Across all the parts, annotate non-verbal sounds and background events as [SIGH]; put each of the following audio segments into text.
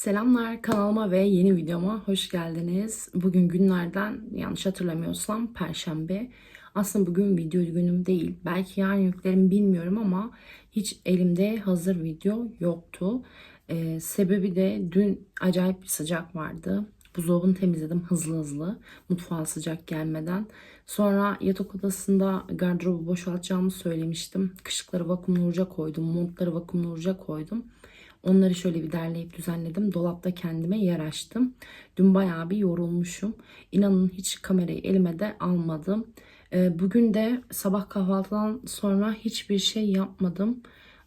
Selamlar kanalıma ve yeni videoma hoş geldiniz. Bugün günlerden yanlış hatırlamıyorsam Perşembe. Aslında bugün video günüm değil. Belki yarın yüklerim bilmiyorum ama hiç elimde hazır video yoktu. Ee, sebebi de dün acayip bir sıcak vardı. Buzdolabını temizledim hızlı hızlı. Mutfağa sıcak gelmeden. Sonra yatak odasında gardırobu boşaltacağımı söylemiştim. Kışlıkları vakumlu koydum. Montları vakumlu koydum. Onları şöyle bir derleyip düzenledim. Dolapta kendime yer açtım. Dün bayağı bir yorulmuşum. İnanın hiç kamerayı elime de almadım. Ee, Bugün de sabah kahvaltıdan sonra hiçbir şey yapmadım.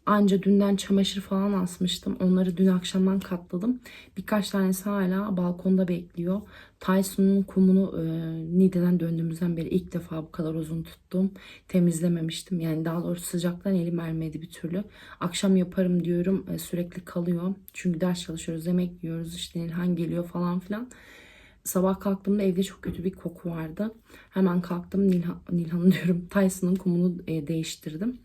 Anca dünden çamaşır falan asmıştım. Onları dün akşamdan katladım. Birkaç tanesi hala balkonda bekliyor. Tyson'un kumunu e, Nide'den döndüğümüzden beri ilk defa bu kadar uzun tuttum. Temizlememiştim. Yani daha doğrusu sıcaktan elim ermedi bir türlü. Akşam yaparım diyorum. e, sürekli kalıyor. Çünkü ders çalışıyoruz, yemek yiyoruz. işte İlhan geliyor falan filan. Sabah kalktığımda evde çok kötü bir koku vardı. Hemen kalktım Nilhan, Nilhan [LAUGHS] diyorum Tyson'ın kumunu e, değiştirdim.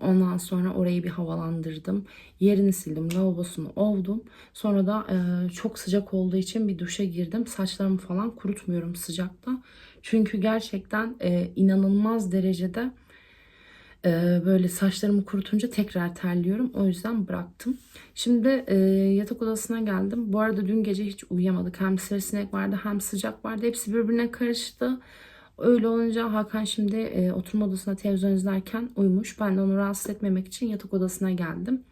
Ondan sonra orayı bir havalandırdım. Yerini sildim, lavabosunu ovdum. Sonra da e, çok sıcak olduğu için bir duşa girdim. Saçlarımı falan kurutmuyorum sıcakta. Çünkü gerçekten e, inanılmaz derecede e, böyle saçlarımı kurutunca tekrar terliyorum. O yüzden bıraktım. Şimdi e, yatak odasına geldim. Bu arada dün gece hiç uyuyamadık. Hem sivrisinek vardı hem sıcak vardı. Hepsi birbirine karıştı. Öyle olunca Hakan şimdi e, oturma odasında televizyon izlerken uyumuş. Ben de onu rahatsız etmemek için yatak odasına geldim.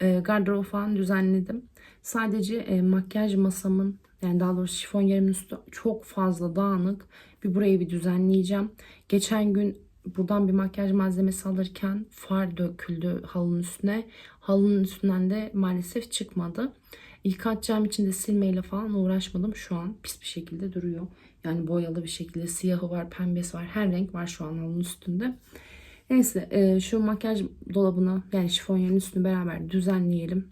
E, gardırobu falan düzenledim. Sadece e, makyaj masamın yani daha doğrusu şifon yerimin üstü çok fazla dağınık. Bir burayı bir düzenleyeceğim. Geçen gün buradan bir makyaj malzemesi alırken far döküldü halının üstüne. Halının üstünden de maalesef çıkmadı. İlk atacağım için de silmeyle falan uğraşmadım. Şu an pis bir şekilde duruyor. Yani boyalı bir şekilde siyahı var, pembesi var. Her renk var şu an halının üstünde. Neyse e, şu makyaj dolabını yani şifonyerin üstünü beraber düzenleyelim.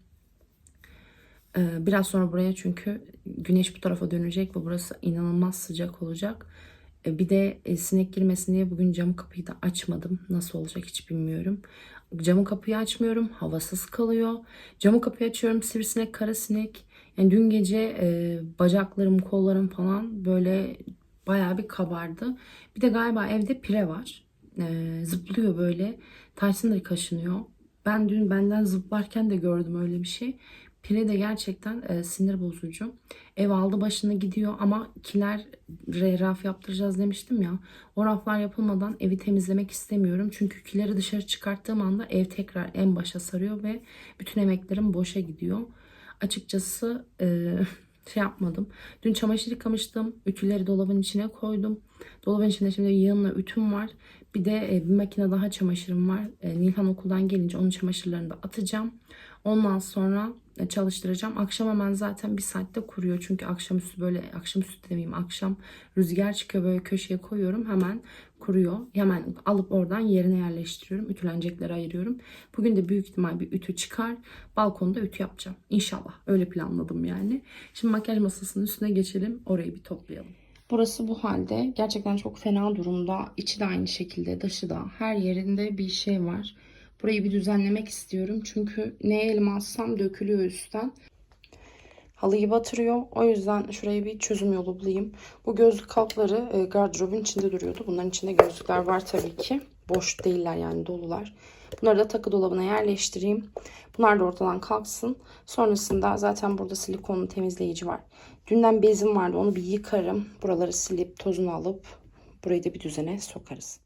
E, biraz sonra buraya çünkü güneş bu tarafa dönecek ve burası inanılmaz sıcak olacak. E, bir de e, sinek girmesin diye bugün cam kapıyı da açmadım. Nasıl olacak hiç bilmiyorum. Camı kapıyı açmıyorum. Havasız kalıyor. Camı kapıyı açıyorum. Sivrisinek, kara sinek. Yani dün gece e, bacaklarım, kollarım falan böyle bayağı bir kabardı. Bir de galiba evde pire var. E, zıplıyor böyle. Tyson da kaşınıyor. Ben dün benden zıplarken de gördüm öyle bir şey. Pire de gerçekten e, sinir bozucu. Ev aldı başını gidiyor ama kiler raf yaptıracağız demiştim ya. O raflar yapılmadan evi temizlemek istemiyorum. Çünkü kileri dışarı çıkarttığım anda ev tekrar en başa sarıyor ve bütün emeklerim boşa gidiyor. Açıkçası e, [LAUGHS] şey yapmadım. Dün çamaşır yıkamıştım. Ütüleri dolabın içine koydum. Dolabın içinde şimdi yığınla ütüm var. Bir de e, bir makine daha çamaşırım var. E, Nilhan okuldan gelince onun çamaşırlarını da atacağım. Ondan sonra e, çalıştıracağım. Akşam hemen zaten bir saatte kuruyor. Çünkü akşamüstü böyle akşamüstü demeyeyim akşam rüzgar çıkıyor böyle köşeye koyuyorum. Hemen kuruyor. Hemen alıp oradan yerine yerleştiriyorum. Ütülenecekleri ayırıyorum. Bugün de büyük ihtimal bir ütü çıkar. Balkonda ütü yapacağım. İnşallah. Öyle planladım yani. Şimdi makyaj masasının üstüne geçelim. Orayı bir toplayalım. Burası bu halde. Gerçekten çok fena durumda. İçi de aynı şekilde, dışı da. Her yerinde bir şey var. Burayı bir düzenlemek istiyorum. Çünkü ne elime alsam dökülüyor üstten. Halıyı batırıyor. O yüzden şuraya bir çözüm yolu bulayım. Bu gözlük kapları e, gardırobun içinde duruyordu. Bunların içinde gözlükler var tabii ki. Boş değiller yani dolular. Bunları da takı dolabına yerleştireyim. Bunlar da ortadan kalksın. Sonrasında zaten burada silikonlu temizleyici var. Dünden bezim vardı. Onu bir yıkarım. Buraları silip tozunu alıp burayı da bir düzene sokarız.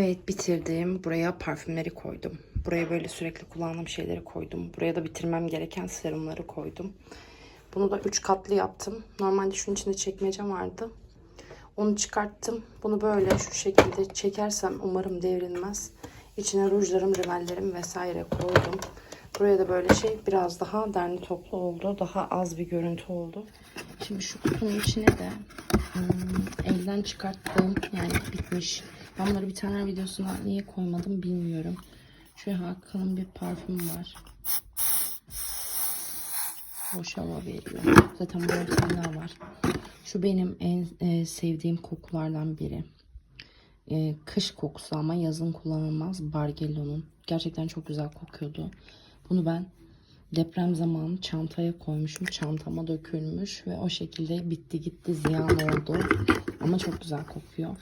Evet bitirdim. Buraya parfümleri koydum. Buraya böyle sürekli kullandığım şeyleri koydum. Buraya da bitirmem gereken serumları koydum. Bunu da 3 katlı yaptım. Normalde şunun içinde çekmecem vardı. Onu çıkarttım. Bunu böyle şu şekilde çekersem umarım devrilmez. İçine rujlarım, rimellerim vesaire koydum. Buraya da böyle şey biraz daha derli toplu oldu. Daha az bir görüntü oldu. Şimdi şu kutunun içine de hmm, elden çıkarttığım yani bitmiş. Ben bunları bir tane videosuna niye koymadım bilmiyorum. Şöyle Hakan'ın bir parfüm var. Hoş hava veriyor. Zaten tane daha var. Şu benim en e, sevdiğim kokulardan biri. E, kış kokusu ama yazın kullanılmaz. Bargello'nun. Gerçekten çok güzel kokuyordu. Bunu ben deprem zamanı çantaya koymuşum. Çantama dökülmüş ve o şekilde bitti gitti ziyan oldu. Ama çok güzel kokuyor.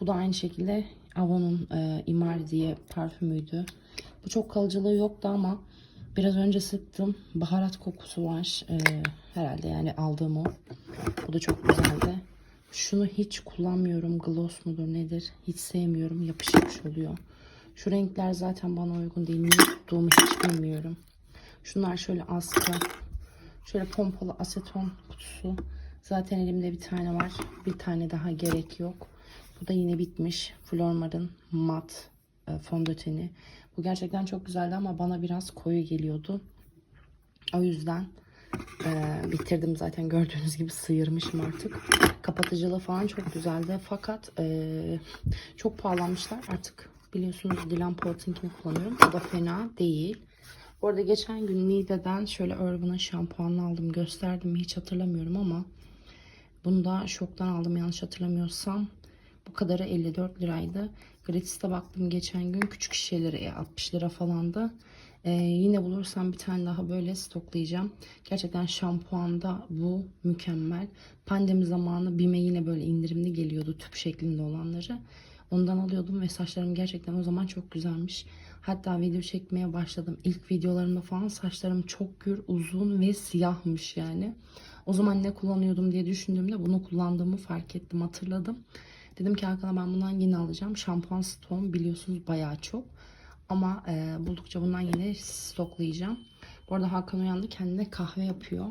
Bu da aynı şekilde Avon'un e, Imar diye parfümüydü. Bu çok kalıcılığı yoktu ama biraz önce sıktım. Baharat kokusu var. E, herhalde yani aldığım o. Bu da çok güzeldi. Şunu hiç kullanmıyorum. Gloss mudur nedir? Hiç sevmiyorum. Yapış yapış oluyor. Şu renkler zaten bana uygun değil. Niye tuttuğumu hiç bilmiyorum. Şunlar şöyle askı. Şöyle pompalı aseton kutusu. Zaten elimde bir tane var. Bir tane daha gerek yok. Bu da yine bitmiş. Flormar'ın mat e, fondöteni. Bu gerçekten çok güzeldi ama bana biraz koyu geliyordu. O yüzden e, bitirdim zaten gördüğünüz gibi sıyırmışım artık. Kapatıcılığı falan çok güzeldi. Fakat e, çok pahalanmışlar. Artık biliyorsunuz Dilan Port'inkini kullanıyorum. O da fena değil. Bu arada geçen gün Nide'den şöyle Urban'ın şampuanını aldım. Gösterdim hiç hatırlamıyorum ama bunu da şoktan aldım yanlış hatırlamıyorsam. Bu kadarı 54 liraydı. Gratis'te baktım geçen gün küçük şişeleri 60 lira falandı. Ee, yine bulursam bir tane daha böyle stoklayacağım. Gerçekten şampuanda bu mükemmel. Pandemi zamanı BİM'e yine böyle indirimli geliyordu tüp şeklinde olanları. Ondan alıyordum ve saçlarım gerçekten o zaman çok güzelmiş. Hatta video çekmeye başladım. İlk videolarımda falan saçlarım çok gür, uzun ve siyahmış yani. O zaman ne kullanıyordum diye düşündüğümde bunu kullandığımı fark ettim, hatırladım. Dedim ki Hakan'a ben bundan yine alacağım. Şampuan stoğum biliyorsunuz bayağı çok. Ama e, buldukça bundan yine stoklayacağım. Bu arada Hakan uyandı kendine kahve yapıyor.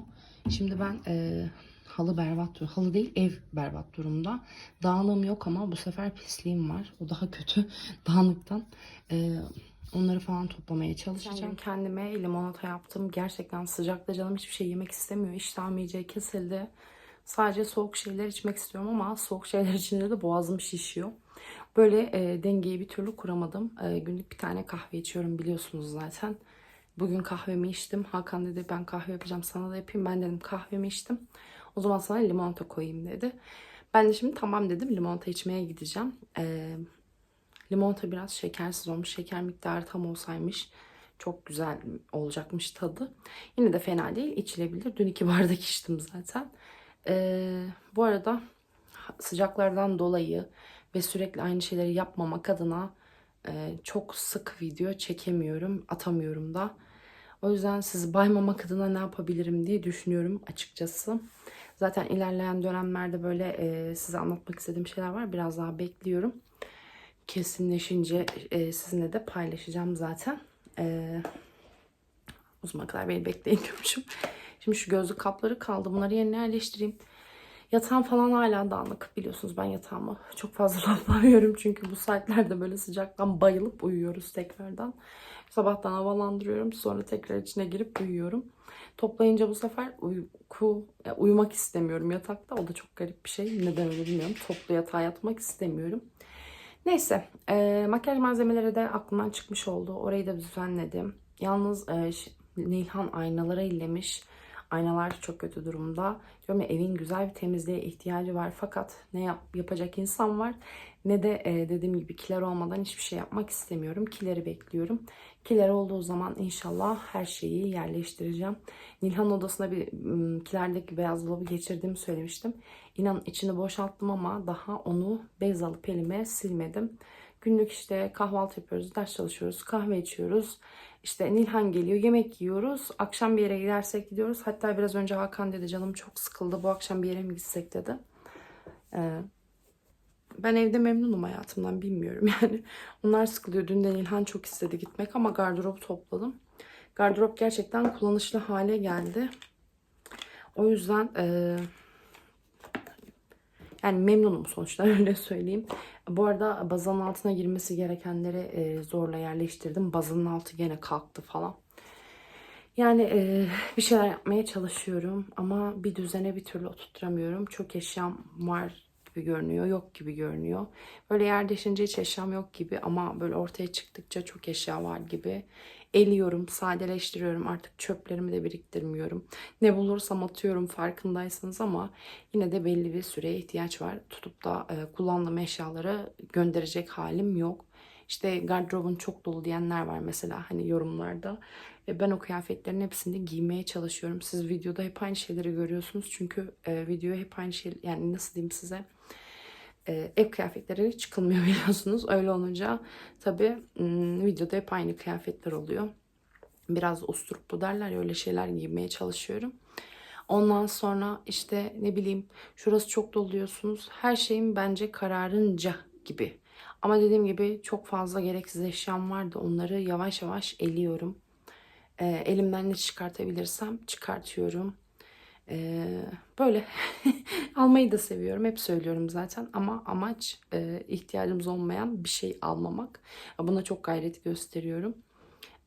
Şimdi ben e, halı berbat dur halı değil ev berbat durumda. Dağınığım yok ama bu sefer pisliğim var. O daha kötü [LAUGHS] dağınıktan. E, onları falan toplamaya çalışacağım. Kendime limonata yaptım. Gerçekten sıcakta canım hiçbir şey yemek istemiyor. İştahım iyice kesildi. Sadece soğuk şeyler içmek istiyorum ama soğuk şeyler [LAUGHS] içince de boğazım şişiyor. Böyle e, dengeyi bir türlü kuramadım. E, günlük bir tane kahve içiyorum biliyorsunuz zaten. Bugün kahvemi içtim. Hakan dedi ben kahve yapacağım sana da yapayım. Ben dedim kahvemi içtim. O zaman sana limonata koyayım dedi. Ben de şimdi tamam dedim limonata içmeye gideceğim. E, limonata biraz şekersiz olmuş. Şeker miktarı tam olsaymış çok güzel olacakmış tadı. Yine de fena değil içilebilir. Dün iki [LAUGHS] bardak içtim zaten. Ee, bu arada sıcaklardan dolayı ve sürekli aynı şeyleri yapmamak adına e, çok sık video çekemiyorum, atamıyorum da. O yüzden sizi baymamak adına ne yapabilirim diye düşünüyorum açıkçası. Zaten ilerleyen dönemlerde böyle e, size anlatmak istediğim şeyler var. Biraz daha bekliyorum. Kesinleşince e, sizinle de paylaşacağım zaten. E, o zamana kadar beni bekleyin diyormuşum. Şimdi şu gözlük kapları kaldı. Bunları yerine yerleştireyim. Yatağım falan hala dağınık. Biliyorsunuz ben yatağımı çok fazla [LAUGHS] laflamıyorum. Çünkü bu saatlerde böyle sıcaktan bayılıp uyuyoruz tekrardan. Sabahtan havalandırıyorum. Sonra tekrar içine girip uyuyorum. Toplayınca bu sefer uyku, uyumak istemiyorum yatakta. O da çok garip bir şey. Neden öyle bilmiyorum. Toplu yatağa yatmak istemiyorum. Neyse. E, makyaj malzemeleri de aklımdan çıkmış oldu. Orayı da düzenledim. Yalnız e, Nilhan aynalara illemiş. Aynalar çok kötü durumda. Diyorum ya evin güzel bir temizliğe ihtiyacı var. Fakat ne yap, yapacak insan var ne de e, dediğim gibi kiler olmadan hiçbir şey yapmak istemiyorum. Kileri bekliyorum. Kiler olduğu zaman inşallah her şeyi yerleştireceğim. Nilhan odasına bir kilerdeki beyaz dolabı geçirdiğimi söylemiştim. İnan içini boşalttım ama daha onu bez alıp elime silmedim. Günlük işte kahvaltı yapıyoruz, ders çalışıyoruz, kahve içiyoruz. İşte Nilhan geliyor, yemek yiyoruz. Akşam bir yere gidersek gidiyoruz. Hatta biraz önce Hakan dedi canım çok sıkıldı. Bu akşam bir yere mi gitsek dedi. Ee, ben evde memnunum hayatımdan bilmiyorum [LAUGHS] yani. Onlar sıkılıyor. Dünden İlhan çok istedi gitmek ama gardırop topladım. Gardırop gerçekten kullanışlı hale geldi. O yüzden eee, yani memnunum sonuçta [LAUGHS] öyle söyleyeyim. Bu arada bazanın altına girmesi gerekenleri eee, zorla yerleştirdim. Bazanın altı gene kalktı falan. Yani eee, bir şeyler yapmaya çalışıyorum ama bir düzene bir türlü oturtturamıyorum. Çok eşyam var gibi görünüyor, yok gibi görünüyor. Böyle yer değişince hiç eşyam yok gibi ama böyle ortaya çıktıkça çok eşya var gibi. Eliyorum, sadeleştiriyorum. Artık çöplerimi de biriktirmiyorum. Ne bulursam atıyorum farkındaysanız ama yine de belli bir süreye ihtiyaç var. Tutup da e, kullandığım eşyaları gönderecek halim yok. İşte gardırobun çok dolu diyenler var mesela hani yorumlarda. E, ben o kıyafetlerin hepsini giymeye çalışıyorum. Siz videoda hep aynı şeyleri görüyorsunuz. Çünkü e, videoya hep aynı şey yani nasıl diyeyim size e, ev kıyafetleri çıkılmıyor [LAUGHS] biliyorsunuz. Öyle olunca tabii m, videoda hep aynı kıyafetler oluyor. Biraz usturuplu derler ya öyle şeyler giymeye çalışıyorum. Ondan sonra işte ne bileyim şurası çok doluyorsunuz. Her şeyin bence kararınca gibi. Ama dediğim gibi çok fazla gereksiz eşyam vardı. Onları yavaş yavaş eliyorum. E, elimden ne çıkartabilirsem çıkartıyorum. Ee, böyle [LAUGHS] almayı da seviyorum. Hep söylüyorum zaten ama amaç e, ihtiyacımız olmayan bir şey almamak. Buna çok gayret gösteriyorum.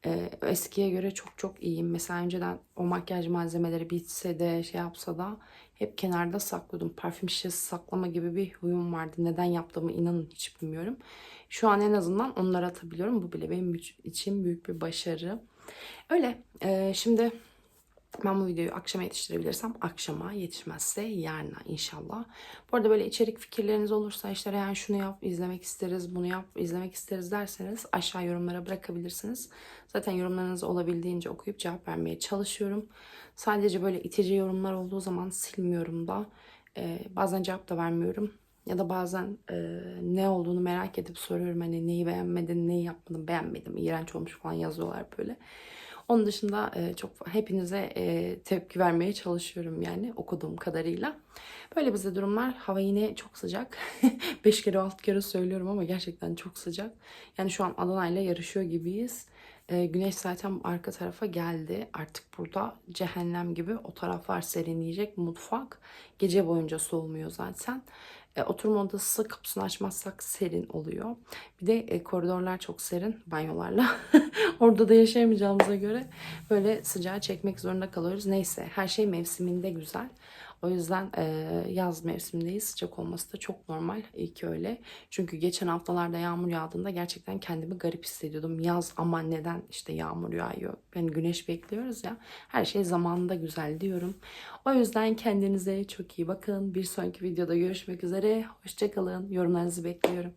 Ee, eskiye göre çok çok iyiyim. Mesela önceden o makyaj malzemeleri bitse de şey yapsa da hep kenarda saklıyordum. Parfüm şişesi saklama gibi bir huyum vardı. Neden yaptığımı inanın hiç bilmiyorum. Şu an en azından onları atabiliyorum. Bu bile benim için büyük bir başarı. Öyle. Ee, şimdi ben bu videoyu akşama yetiştirebilirsem akşama yetişmezse yarına inşallah. Bu arada böyle içerik fikirleriniz olursa işte yani şunu yap izlemek isteriz bunu yap izlemek isteriz derseniz aşağı yorumlara bırakabilirsiniz. Zaten yorumlarınızı olabildiğince okuyup cevap vermeye çalışıyorum. Sadece böyle itici yorumlar olduğu zaman silmiyorum da. Ee, bazen cevap da vermiyorum. Ya da bazen e, ne olduğunu merak edip soruyorum. Hani neyi beğenmedin, neyi yapmadın, beğenmedim, iğrenç olmuş falan yazıyorlar böyle. Onun dışında e, çok hepinize e, tepki vermeye çalışıyorum yani okuduğum kadarıyla. Böyle bize durumlar. Hava yine çok sıcak. [LAUGHS] 5 kere 6 kere söylüyorum ama gerçekten çok sıcak. Yani şu an Adana'yla yarışıyor gibiyiz. E, güneş zaten arka tarafa geldi. Artık burada cehennem gibi o taraflar serinleyecek. Mutfak gece boyunca soğumuyor zaten. E, oturma odası kapısını açmazsak serin oluyor. Bir de e, koridorlar çok serin banyolarla. [LAUGHS] Orada da yaşayamayacağımıza göre böyle sıcağı çekmek zorunda kalıyoruz. Neyse her şey mevsiminde güzel. O yüzden e, yaz mevsimindeyiz. Sıcak olması da çok normal. İyi ki öyle. Çünkü geçen haftalarda yağmur yağdığında gerçekten kendimi garip hissediyordum. Yaz ama neden işte yağmur yağıyor? Yani güneş bekliyoruz ya. Her şey zamanında güzel diyorum. O yüzden kendinize çok iyi bakın. Bir sonraki videoda görüşmek üzere. Hoşçakalın. Yorumlarınızı bekliyorum.